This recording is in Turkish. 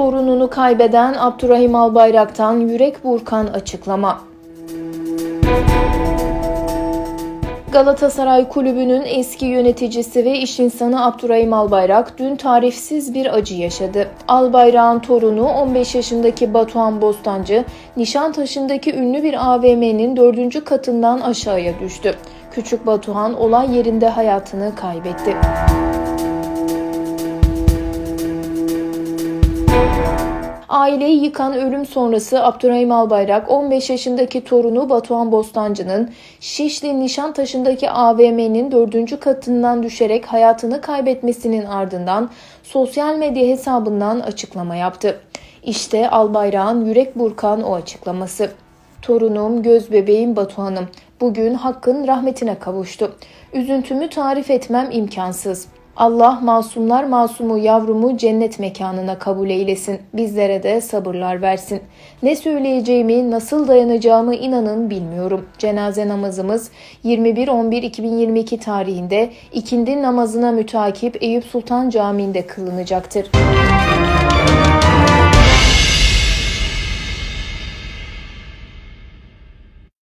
Torununu kaybeden Abdurrahim Albayrak'tan yürek burkan açıklama. Galatasaray Kulübü'nün eski yöneticisi ve iş insanı Abdurrahim Albayrak dün tarifsiz bir acı yaşadı. Albayrak'ın torunu 15 yaşındaki Batuhan Bostancı, Nişantaşı'ndaki ünlü bir AVM'nin dördüncü katından aşağıya düştü. Küçük Batuhan olay yerinde hayatını kaybetti. Aileyi yıkan ölüm sonrası Abdurrahim Albayrak 15 yaşındaki torunu Batuhan Bostancı'nın Şişli Nişantaşı'ndaki AVM'nin 4. katından düşerek hayatını kaybetmesinin ardından sosyal medya hesabından açıklama yaptı. İşte Albayrak'ın yürek burkan o açıklaması. Torunum, göz bebeğim Batuhan'ım. Bugün hakkın rahmetine kavuştu. Üzüntümü tarif etmem imkansız. Allah masumlar masumu yavrumu cennet mekanına kabul eylesin. Bizlere de sabırlar versin. Ne söyleyeceğimi, nasıl dayanacağımı inanın bilmiyorum. Cenaze namazımız 21.11.2022 tarihinde ikindi namazına mütakip Eyüp Sultan Camii'nde kılınacaktır.